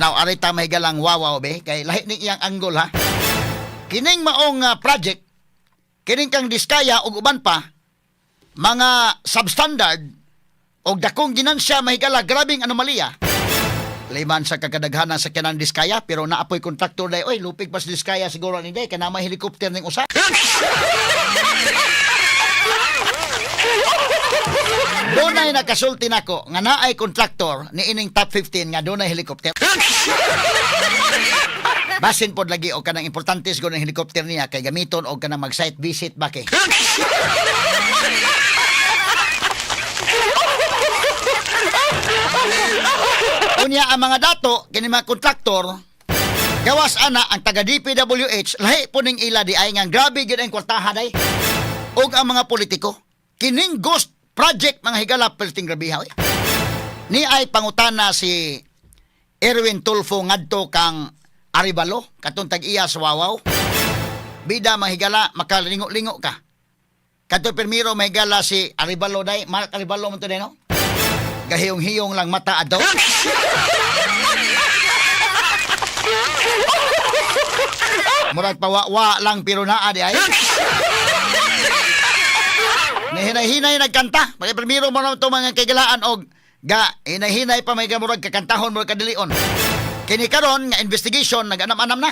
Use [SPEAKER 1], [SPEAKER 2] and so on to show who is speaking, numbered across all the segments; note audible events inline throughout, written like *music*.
[SPEAKER 1] Now, arita may galang wawaw be, kay lahi ni iyang anggol ha. Kining maong ah, project, kining kang diskaya ug uban pa, mga substandard og dakong ginansya mahigala grabing anomalya. Liman sa kakadaghanan sa kanang diskaya pero naapoy kontraktor day oy lupig pas diskaya siguro ni day kana may helicopter ning usa. *laughs* Dunay nakasulti nako nga naay kontraktor ni ining top 15 nga dunay helicopter. *laughs* Basin pod lagi og kanang importante siguro ng helicopter niya kay gamiton og kanang mag site visit ba kay. Unya ang mga dato kini mga kontraktor gawas ana ang taga DPWH lahi po ning ila di ay nga grabe gyud ang kwartaha day. Og ang mga politiko kining ghost project mga higala perting grabiha oy. Ni ay pangutana si Erwin Tulfo ngadto kang Aribalo katong tag-iya sa Wawaw. Bida mahigala makalingo-lingo ka. Kato permiro mahigala si Aribalo day, Mark Aribalo mo to day no? Gahiyong-hiyong lang mata adaw. Murag pawa-wa lang pero naa di ay. Nihinay-hinay nagkanta. Pag primero mo na ito mga kagalaan og ga, hinay-hinay pa may gamurag kakantahon mo kadilion. Kini karon nga investigation nag-anam-anam na.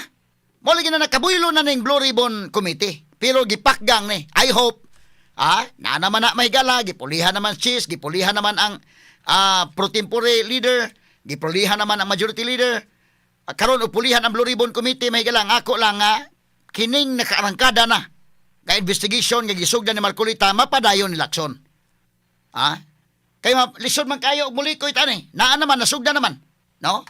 [SPEAKER 1] Mo lagi na nakabuylo na ning Blue Ribbon Committee. Pero gipakgang ni. I hope ah, na naman na may gala, gipulihan naman cheese, gipulihan naman ang ah, pro tempore leader, gipulihan naman ang majority leader. Ah, karon upulihan ang Blue Ribbon Committee may gala ako lang nga kining nakaarangkada na nga investigation nga gisugdan ni Marcolita mapadayon ni Lacson. Ha? Kay ma lisod man kayo muli ko itani. Naa naman nasugdan naman, no?